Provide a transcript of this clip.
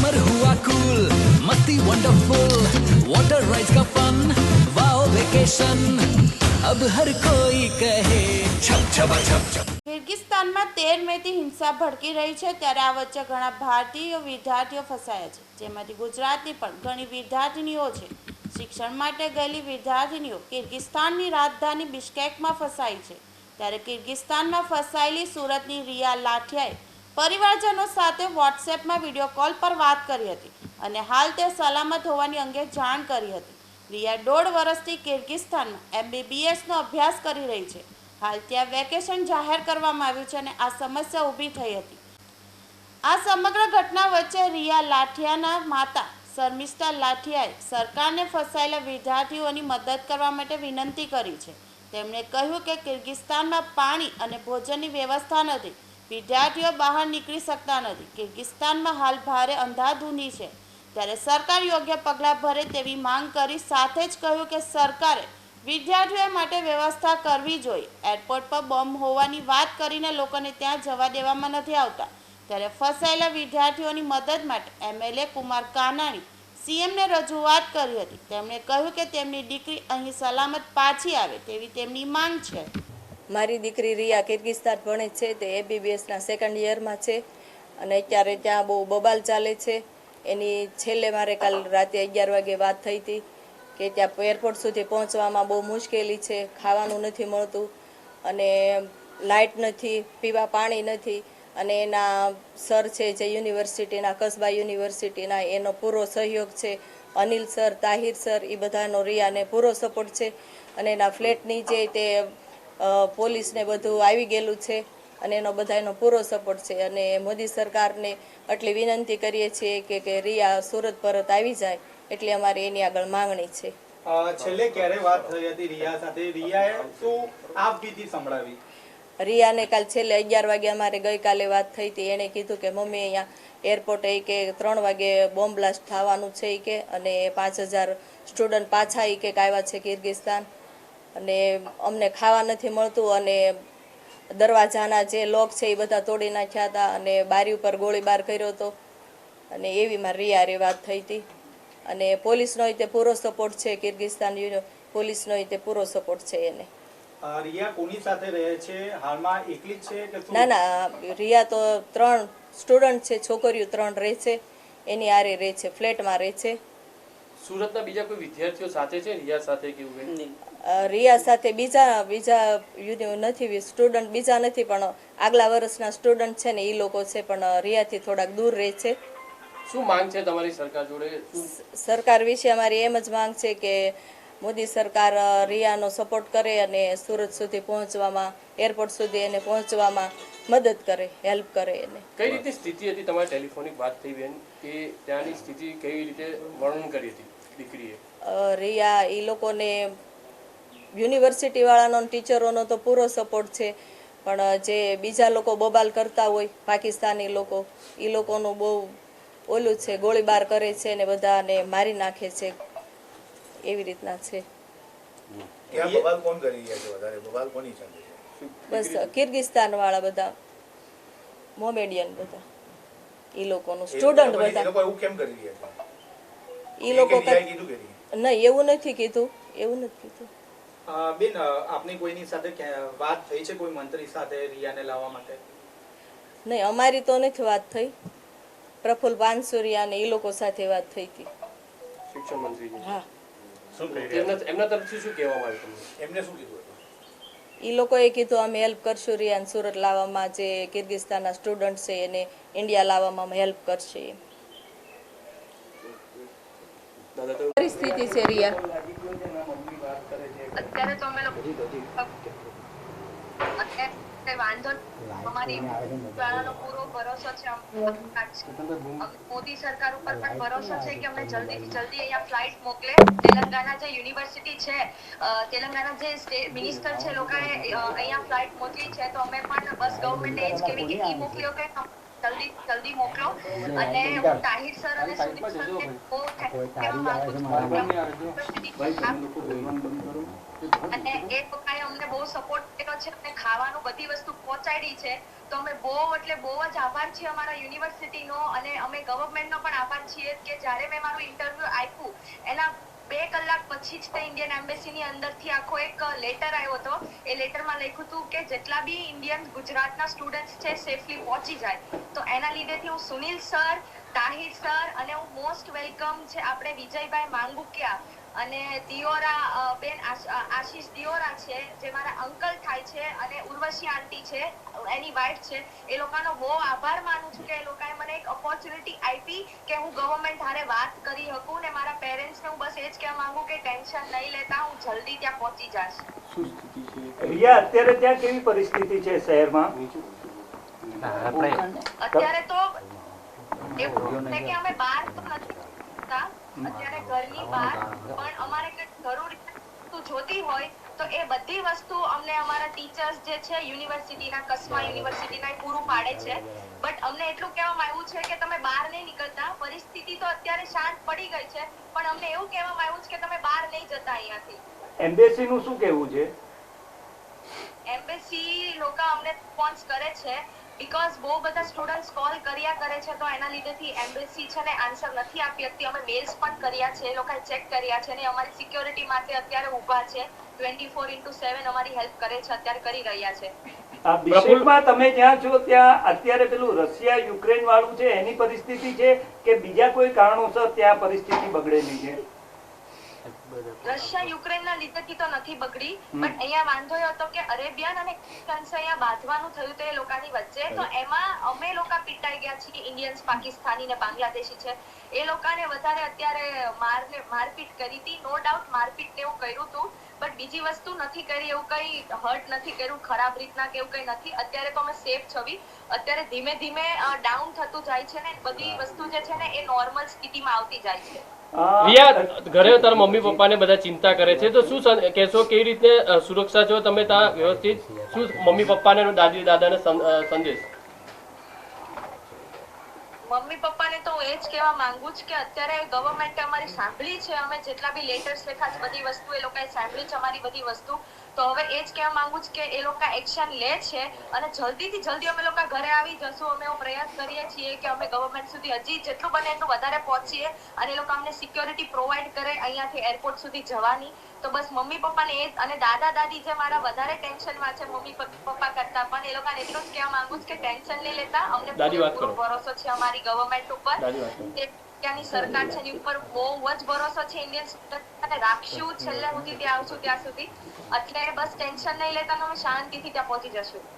Summer हुआ cool मस्ती wonderful water rides का फन वाओ वेकेशन अब हर कोई कहे छप छपा छप छप કિર્ગિસ્તાનમાં તેર મેથી હિંસા ભડકી રહી છે ત્યારે આ વચ્ચે ઘણા ભારતીય વિદ્યાર્થીઓ ફસાયા છે જેમાંથી ગુજરાતની પણ ઘણી વિદ્યાર્થીનીઓ છે શિક્ષણ માટે ગયેલી વિદ્યાર્થીનીઓ કિર્ગિસ્તાનની રાજધાની બિશ્કેકમાં ફસાઈ છે ત્યારે કિર્ગિસ્તાનમાં ફસાયેલી સુરતની રિયા લાઠિયાએ પરિવારજનો સાથે વોટ્સએપમાં વીડિયો કોલ પર વાત કરી હતી અને હાલ તે સલામત હોવાની અંગે જાણ કરી હતી. રિયા દોઢ વર્ષથી કિર્ગિસ્તાનમાં એમબીબીએસનો અભ્યાસ કરી રહી છે. હાલ ત્યાં વેકેશન જાહેર કરવામાં આવ્યું છે અને આ સમસ્યા ઊભી થઈ હતી. આ સમગ્ર ઘટના વચ્ચે રિયા લાઠિયાના માતા શર્મિષ્ઠા લાઠિયાએ સરકારને ફસાયેલા વિદ્યાર્થીઓની મદદ કરવા માટે વિનંતી કરી છે. તેમણે કહ્યું કે કિર્ગિસ્તાનમાં પાણી અને ભોજનની વ્યવસ્થા નથી વિદ્યાર્થીઓ બહાર નીકળી શકતા નથી. કિર્ગિસ્તાનમાં હાલ ભારે અંધાધૂની છે. ત્યારે સરકાર યોગ્ય પગલાં ભરે તેવી માંગ કરી સાથે જ કહ્યું કે સરકારે વિદ્યાર્થીઓ માટે વ્યવસ્થા કરવી જોઈએ. એરપોર્ટ પર બોમ્બ હોવાની વાત કરીને લોકોને ત્યાં જવા દેવામાં નથી આવતા. ત્યારે ફસાયેલા વિદ્યાર્થીઓની મદદ માટે એમએલએ કુમાર કાનાણી, સીએમને રજૂઆત કરી હતી. તેમણે કહ્યું કે તેમની દીકરી અહીં સલામત પાછી આવે તેવી તેમની માંગ છે. મારી દીકરી રિયા કિર્ગિસ્તાન ભણે છે, તે એબીબીએસના સેકન્ડ યરમાં છે અને અત્યારે ત્યાં બહુ બબાલ ચાલે છે. એની છેલ્લે મારે કાલ રાતે અગિયાર વાગે વાત થઈ હતી કે ત્યાં એરપોર્ટ સુધી પહોંચવામાં બહુ મુશ્કેલી છે, ખાવાનું નથી મળતું અને લાઇટ નથી, પીવા પાણી નથી અને એના સર છે જે યુનિવર્સિટીના કસબા યુનિવર્સિટીના એનો પૂરો સહયોગ છે. અનિલ સર તાહિર સર એ બધાનો રિયાને પૂરો સપોર્ટ છે અને એના ફ્લેટની જે તે પોલીસને બધું આવી ગયેલું છે અને એનો બધાનો પૂરો સપોર્ટ છે. અને મોદી સરકારને આટલી વિનંતી કરીએ છીએ કે કે રિયા સુરત પરત આવી જાય એટલે અમારી એની આગળ માંગણી છે. છેલ્લે ક્યારે વાત થઈ હતી રિયા સાથે? રિયાએ શું આપ બીતી સંભળાવી? રિયાને કાલ છેલ્લે અગિયાર વાગે અમારે ગઈકાલે વાત થઈ હતી. એણે કીધું કે મમ્મી અહીંયા એરપોર્ટે કે ત્રણ વાગે બોમ્બ બ્લાસ્ટ થવાનું છે એ કે અને પાંચ હજાર સ્ટુડન્ટ પાછા એ કે આવ્યા છે કિર્ગિસ્તાન. અને અમને ખાવા નથી મળતું અને દરવાજાના જે લોક છે એ બધા તોડી નાખ્યા હતા અને બારી ઉપર ગોળીબાર કર્યો હતો. અને એવી મારી રિયારે વાત થઈ હતી. અને પોલીસનો તે પૂરો સપોર્ટ છે કિર્ગિસ્તાન પોલીસનો તે પૂરો સપોર્ટ છે એને. રિયા કોની સાથે રહે છે? હાલમાં એકલી છે કે ના ના રિયા તો ત્રણ સ્ટુડન્ટ છે છોકરીઓ ત્રણ રહે છે. એની આરે રહે છે ફ્લેટમાં રહે છે. સુરતના બીજા કોઈ વિદ્યાર્થીઓ સાથે છે રિયા સાથે કે એવું કંઈ? અ, રિયા સાથે બીજા બીજા નથી સ્ટુડન્ટ બીજા નથી પણ આગલા વર્ષના સ્ટુડન્ટ છે ને એ લોકો છે પણ રિયાથી થોડાક દૂર રહે છે. શું માંગ છે તમારી સરકાર જોડે? સરકાર વિશે અમારી એમ જ માંગ છે કે મોદી સરકાર રિયાનો સપોર્ટ કરે અને સુરત સુધી પહોંચવામાં એરપોર્ટ સુધી એને પહોંચવામાં મદદ કરે હેલ્પ કરે એને. કઈ રીતે સ્થિતિ હતી તમારી ટેલિફોનિક વાત થઈ બેન કે ત્યાંની સ્થિતિ કેવી રીતે વર્ણન કરી હતી દીકરીએ? રિયા એ લોકોને યુનિવર્સિટી વાળાનો ટીચરોનો તો પૂરો સપોર્ટ છે. પણ જે બીજા લોકો બબાલ કરતા હોય પાકિસ્તાની લોકો એ લોકોનું બહુ ઓલું છે ગોળીબાર કરે છે ને બધાને મારી નાખે છે. એવી રીતના છે. બસ કિર્ગિસ્તાન વાળા બધા મોમેડિયન બધા એ લોકોનું સ્ટુડન્ટ બધા એ લોકો નહીં? એવું નથી કીધું એવું નથી કીધું. બેન આપની કોઈની સાથે વાત થઈ છે કોઈ મંત્રી સાથે રિયાને લાવવા માટે? નહીં અમારી તો નથી વાત થઈ. પ્રફુલ પાનસુરિયા ને એ લોકો સાથે વાત થઈ હતી. શિક્ષણ મંત્રી હા. એમના એમના તરફથી શું કહેવામાં આવ્યું એમને શું કીધું એ લોકોએ કીધું અમે હેલ્પ કરશું રિયાન સુરત લાવવામાં જે કિર્ગિસ્તાનના સ્ટુડન્ટ છે એને ઇન્ડિયા લાવવામાં અમે હેલ્પ કરશે એમ. દાદા તો પરિસ્થિતિ છે રિયા. અત્યારે તો અમે લોકો વાંધો. અમારી પૂરો ભરોસો છે મોદી સરકાર ઉપર પણ ભરોસો છે કે અમને જલ્દીથી જલ્દી અહીંયા ફ્લાઇટ મોકલે. તેલંગાના જે યુનિવર્સિટી છે તેલંગાના જે મિનિસ્ટર છે લોકોએ અહીંયા ફ્લાઇટ મોકલી છે તો અમે પણ બસ ગવર્મેન્ટને એ જ કેવી કે મોકલ્યો કે જલ્દી જલ્દી મોકલો. અને હું તાહિર સર અને સુદીપ સરને બહુ કહેવા માંગુ છું. અને એ લોકોએ અમને બહુ સપોર્ટ કર્યો છે અને ખાવાનું બધી વસ્તુ પહોંચાડી છે. તો અમે બહુ એટલે બહુ જ આભાર છીએ અમારા યુનિવર્સિટીનો અને અમે ગવર્મેન્ટનો પણ આભાર છીએ કે જ્યારે મેં મારું ઇન્ટરવ્યુ આપ્યું એના બે કલાક પછી જ તે ઇન્ડિયન એમ્બેસીની અંદરથી આખો એક લેટર આવ્યો હતો. એ લેટરમાં લખ્યું હતું કે જેટલા બી ઇન્ડિયન ગુજરાતના સ્ટુડન્ટ્સ છે સેફલી પહોંચી જાય. તો એના લીધેથી હું સુનિલ સર, તાહિર સર અને હું મોસ્ટ વેલકમ છે આપણે વિજયભાઈ માંગુકિયા અને દિયોરા બેન આશીષ દિયોરા છે, જે મારા અંકલ થાય છે અને ઉર્વશી આંટી છે, એની વાઇફ છે. એ લોકોનો બહુ આભાર માનું છું કે એ લોકોએ મને એક ઓપોર્ચ્યુનિટી હું હારે વાત કરી શકું ને મારા પેરેન્ટ્સને હું બસ એ જ કહેવા માંગુ કે ટેન્શન નહીં લેતા હું જલ્દી ત્યાં પહોંચી જઈશ શું સ્થિતિ છે? રિયા અત્યારે ત્યાં કેવી પરિસ્થિતિ છે શહેરમાં? અત્યારે તો એવું છે કે અમે બહાર તો નથી. અત્યારે ઘરની બહાર પણ અમારે કંઈક જરૂરી વસ્તુ જોતી હોય તો એ બધી વસ્તુ અમને અમારા ટીચર્સ જે છે યુનિવર્સિટીના કસ્મા યુનિવર્સિટીના પૂરું પાડે છે. બટ અમને એટલું કહેવામાં આવ્યું છે કે તમે બહાર નહીં નીકળતા. પરિસ્થિતિ તો અત્યારે શાંત પડી ગઈ છે. પણ અમને એવું કહેવામાં આવ્યું છે કે તમે બહાર નહીં જતા અહીંયાથી. એમ્બેસીનું શું કહેવું છે? એમ્બેસી લોકો અમને રિસ્પોન્સ કરે છે બીકોઝ બહુ બધા સ્ટુડન્ટ્સ કોલ કર્યા કરે છે તો એના લીધેથી એમ્બેસી છે ને આન્સર નથી આપી હતી અમે મેલ્સ પણ કર્યા છે એ લોકોએ ચેક કર્યા છે ને અમારી સિક્યોરિટી માટે અત્યારે ઊભા છે. ટ્વેન્ટી ફોર ઇન્ટુ સેવન અમારી હેલ્પ કરે છે અત્યારે કરી રહ્યા છે. બિશેફમાં તમે જ્યાં છો ત્યાં અત્યારે પેલું રશિયા યુક્રેન વાળું છે એની પરિસ્થિતિ છે કે બીજા કોઈ કારણોસર ત્યાં પરિસ્થિતિ બગડેલી છે? રશિયા યુક્રેનના લીધેથી તો નથી બગડી બટ અહીંયા વાંધો એ હતો કે અરેબિયન અને ક્રિશ્ચન્સ અહીંયા બાંધવાનું થયું તે લોકોની વચ્ચે. તો એમાં અમે લોકો પીટાઈ ગયા છીએ ઇન્ડિયન્સ પાકિસ્તાની ને બાંગ્લાદેશી છે. એ લોકોને વધારે અત્યારે માર મારપીટ કરી હતી. નો ડાઉટ મારપીટ ને એવું કર્યું હતું. બટ બીજી વસ્તુ નથી કરી એવું કઈ હર્ટ નથી કર્યું ખરાબ રીતના કે એવું કઈ નથી. અત્યારે તો અમે સેફ છવી. અત્યારે ધીમે ધીમે ડાઉન થતું જાય છે ને બધી વસ્તુ જે છે ને એ નોર્મલ સ્થિતિમાં આવતી જાય છે. રિયા ઘરે તારા મમ્મી પપ્પાને બધા ચિંતા કરે છે. તો શું કહેશો કેવી રીતે સુરક્ષા છો તમે ત્યાં વ્યવસ્થિત શું મમ્મી પપ્પાને અને દાદી દાદાને સંદેશ? મમ્મી પપ્પાને તો એ જ કહેવા માંગુ છું કે અત્યારે ગવર્મેન્ટે અમારી સાંભળી છે, અમે જેટલા બી લેટર્સ લખ્યા છે, બધી વસ્તુ એ લોકોએ સાંભળી છે અમારી બધી વસ્તુ. તો હવે એ જ કહેવા માંગુ છું કે એ લોકો એક્શન લે છે અને જલ્દીથી જલ્દી અમે લોકો ઘરે આવી જશું. અમે એવો પ્રયાસ કરીએ છીએ કે અમે ગવર્મેન્ટ સુધી હજી જેટલું બને એટલું વધારે પહોંચીએ અને એ લોકો અમને સિક્યોરિટી પ્રોવાઈડ કરે અહીંયાથી એરપોર્ટ સુધી જવાની. તો બસ મમ્મી પપ્પાને એ અને દાદા દાદી જે મારા વધારે ટેન્શનમાં છે મમ્મી પપ્પા કરતા પણ એ લોકોને એટલું જ કહેવા માંગુ છું કે ટેન્શન નહીં લેતા. અમને પૂરો ભરોસો છે અમારી ગવર્મેન્ટ ઉપર. ત્યાંની સરકાર છે એની ઉપર બહુ જ ભરોસો છે. ઇન્ડિયન સ્ટુડન્ટ રાખશું. છેલ્લે સુધી ત્યાં આવશું ત્યાં સુધી. એટલે બસ ટેન્શન નહીં લેતા અમે શાંતિથી ત્યાં પહોંચી જશું.